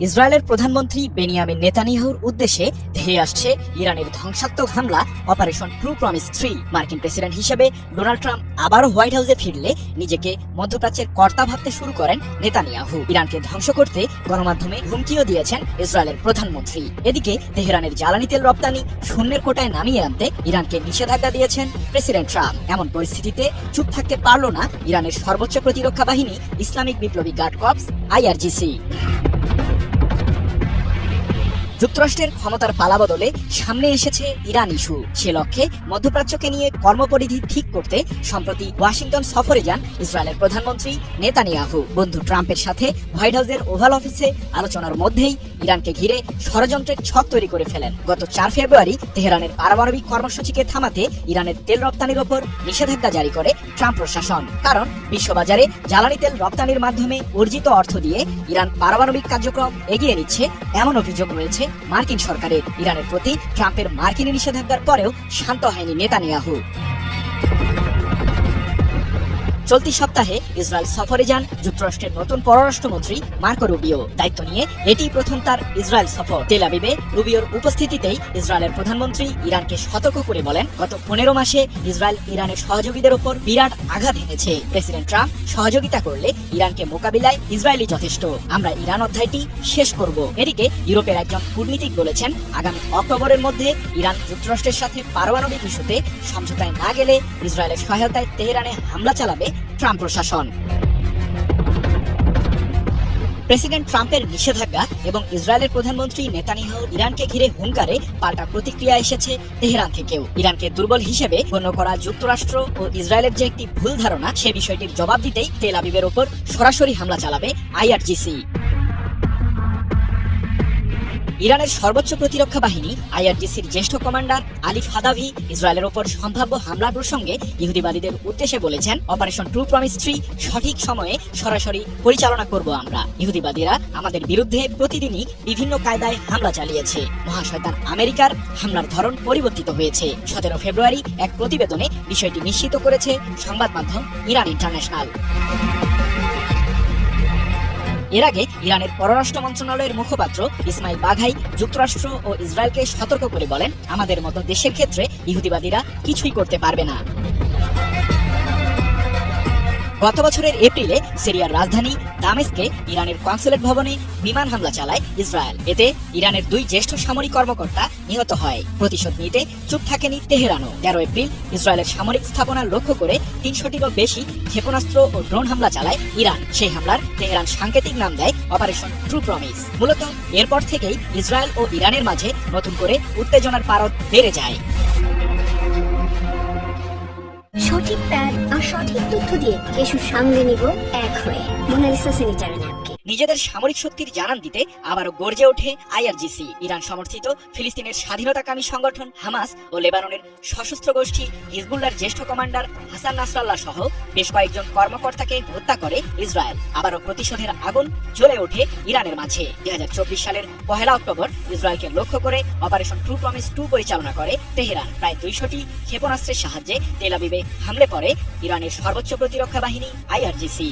ইসরায়েলের প্রধানমন্ত্রী বেনিয়ামিন নেতানিয়াহুর উদ্দেশ্যে ধেয়ে আসছে ইরানের ধ্বংসাত্মক হামলা, অপারেশন ট্রু প্রমিস থ্রি। মার্কিন প্রেসিডেন্ট হিসেবে ডোনাল্ড ট্রাম্প আবারও হোয়াইট হাউসে ফিরলে নিজেকে মধ্যপ্রাচ্যের কর্তা ভাবতে শুরু করেন নেতানিয়াহু। ইরানকে ধ্বংস করতে গণমাধ্যমে হুমকিও দিয়েছেন ইসরায়েলের প্রধানমন্ত্রী। এদিকে তেহরানের জ্বালানি তেল রপ্তানি শূন্যের কোটায় নামিয়ে আনতে ইরানকে নিষেধাজ্ঞা দিয়েছেন প্রেসিডেন্ট ট্রাম্প। এমন পরিস্থিতিতে চুপ থাকতে পারল না ইরানের সর্বোচ্চ প্রতিরক্ষা বাহিনী ইসলামিক বিপ্লবী গার্ড কর্পস আইআরজিসি। যুক্তরাষ্ট্রের ক্ষমতার পালা বদলে সামনে এসেছে ইরান ইস্যু। সে লক্ষ্যে মধ্যপ্রাচ্যকে নিয়ে কর্মপরিধি ঠিক করতে সম্প্রতি ওয়াশিংটন সফরে যান ইসরায়েলের প্রধানমন্ত্রী নেতানিয়াহু। বন্ধু ট্রাম্পের সাথে হোয়াইট হাউসের ওভাল অফিসে আলোচনার মধ্যেই ইরানকে ঘিরে ষড়যন্ত্রের ছক তৈরি করে ফেলেন। গত চার ফেব্রুয়ারি তেহরানের পারমাণবিক কর্মসূচিকে থামাতে ইরানের তেল রপ্তানির ওপর নিষেধাজ্ঞা জারি করে ট্রাম্প প্রশাসন। কারণ বিশ্ববাজারে জ্বালানি তেল রপ্তানির মাধ্যমে অর্জিত অর্থ দিয়ে ইরান পারমাণবিক কার্যক্রম এগিয়ে নিচ্ছে এমন অভিযোগ রয়েছে মার্কিন সরকারের ইরানের প্রতি ট্রাম্পের মার্কিন নিষেধাজ্ঞার পরেও শান্ত হয়নি নেতানিয়াহু। চলতি সপ্তাহে ইসরায়েল সফরে যান যুক্তরাষ্ট্রের নতুন পররাষ্ট্রমন্ত্রী মার্কো রুবিও। দায়িত্ব নিয়ে এটি প্রথম তার ইসরায়েল সফর। তেল আবিবে রুবিওর উপস্থিতিতেই ইসরায়েলের প্রধানমন্ত্রী ইরানকে সতর্ক করে বলেন, গত পনেরো মাসে ইসরায়েল ইরানের সহযোগীদের ওপর বিরাট আঘাত এনেছে। প্রেসিডেন্ট ট্রাম্প সহযোগিতা করলে ইরানকে মোকাবিলায় ইসরায়েলি যথেষ্ট। আমরা ইরান অধ্যায়টি শেষ করব। এদিকে ইউরোপের একজন কূটনীতিক বলেছেন, আগামী অক্টোবরের মধ্যে ইরান যুক্তরাষ্ট্রের সাথে পারমাণবিক ইস্যুতে সমঝোতায় না গেলে ইসরায়েলের সহায়তায় তেহরানে হামলা চালাবে ট্রাম্প প্রশাসন। প্রেসিডেন্ট ট্রাম্পের নিষেধাজ্ঞা এবং ইসরায়েলের প্রধানমন্ত্রী নেতানিয়াহু ইরানকে ঘিরে হুঙ্কারে পাল্টা প্রতিক্রিয়া এসেছে তেহরান থেকেও। ইরানকে দুর্বল হিসেবে গণ্য করা যুক্তরাষ্ট্র ও ইসরায়েলের যে একটি ভুল ধারণা, সে বিষয়টির জবাব দিতেই তেল আবিবের ওপর সরাসরি হামলা চালাবে আইআরজিসি। ইরানের সর্বোচ্চ প্রতিরক্ষা বাহিনী আইআরজিসির জ্যেষ্ঠ কমান্ডার আলিফ হাদাভি ইসরায়েলের ওপর সম্ভাব্য হামলা প্রসঙ্গে ইহুদিবাদীদের উদ্দেশ্যে বলেছেন, অপারেশন ট্রু প্রমিস থ্রি সঠিক সময়ে সরাসরি পরিচালনা করব আমরা। ইহুদিবাদীরা আমাদের বিরুদ্ধে প্রতিদিনই বিভিন্ন কায়দায় হামলা চালিয়েছে। মহাশয়তান আমেরিকার হামলার ধরন পরিবর্তিত হয়েছে। সতেরো ফেব্রুয়ারি এক প্রতিবেদনে বিষয়টি নিশ্চিত করেছে সংবাদ মাধ্যম ইরান ইন্টারন্যাশনাল। এর আগে ইরানের পররাষ্ট্র মন্ত্রণালয়ের মুখপাত্র ইসমাইল বাঘাই যুক্তরাষ্ট্র ও ইসরায়েলকে সতর্ক করে বলেন, আমাদের মতো দেশের ক্ষেত্রে ইহুদিবাদীরা কিছুই করতে পারবে না। গত বছরের এপ্রিলে সিরিয়ার রাজধানী দামেস্কে ইরানের কনসুলেট ভবনে বিমান হামলা চালায় ইসরায়েল। এতে ইরানের দুই জ্যেষ্ঠ সামরিক কর্মকর্তা নিহত হয়। প্রতিশোধ নিতে চুপ থাকেনি তেহরানও। তেরো এপ্রিল ইসরায়েলের সামরিক স্থাপনা লক্ষ্য করে তিনশোটিরও বেশি ক্ষেপণাস্ত্র ও ড্রোন হামলা চালায় ইরান। সেই হামলার তেহরান সাংকেতিক নাম দেয় অপারেশন ট্রু প্রমিস। মূলত এরপর থেকেই ইসরায়েল ও ইরানের মাঝে নতুন করে উত্তেজনার পারদ বেড়ে যায়। সঠিক প্যাড আর সঠিক তথ্য দিয়ে কেশু সামলে নিব এক হয়ে। মোনালিসা সেনিটারি ন্যাপকে নিজেদের সামরিক শক্তির জানান দিতে আবারও গর্জে ওঠে আইআরজিসি। ইরান সমর্থিত ফিলিস্তিনের স্বাধীনতাকামী সংগঠন হামাস ও লেবাননের সশস্ত্র গোষ্ঠী হিজবুল্লার জ্যেষ্ঠ কমান্ডার হাসান নাসরাল্লাহ সহ বেশ কয়েকজন কর্মকর্তাকে হত্যা করে ইসরায়েল। আবারও প্রতিশোধের আগুন জ্বলে ওঠে ইরানের মাঝে। দুই হাজার চব্বিশ সালের পহেলা অক্টোবর ইসরায়েলকে লক্ষ্য করে অপারেশন ট্রু প্রমিস টু পরিচালনা করে তেহরান। প্রায় দুইশোটি ক্ষেপণাস্ত্রের সাহায্যে তেল আবিবে হামলে পড়ে ইরানের সর্বোচ্চ প্রতিরক্ষা বাহিনী আইআরজিসি।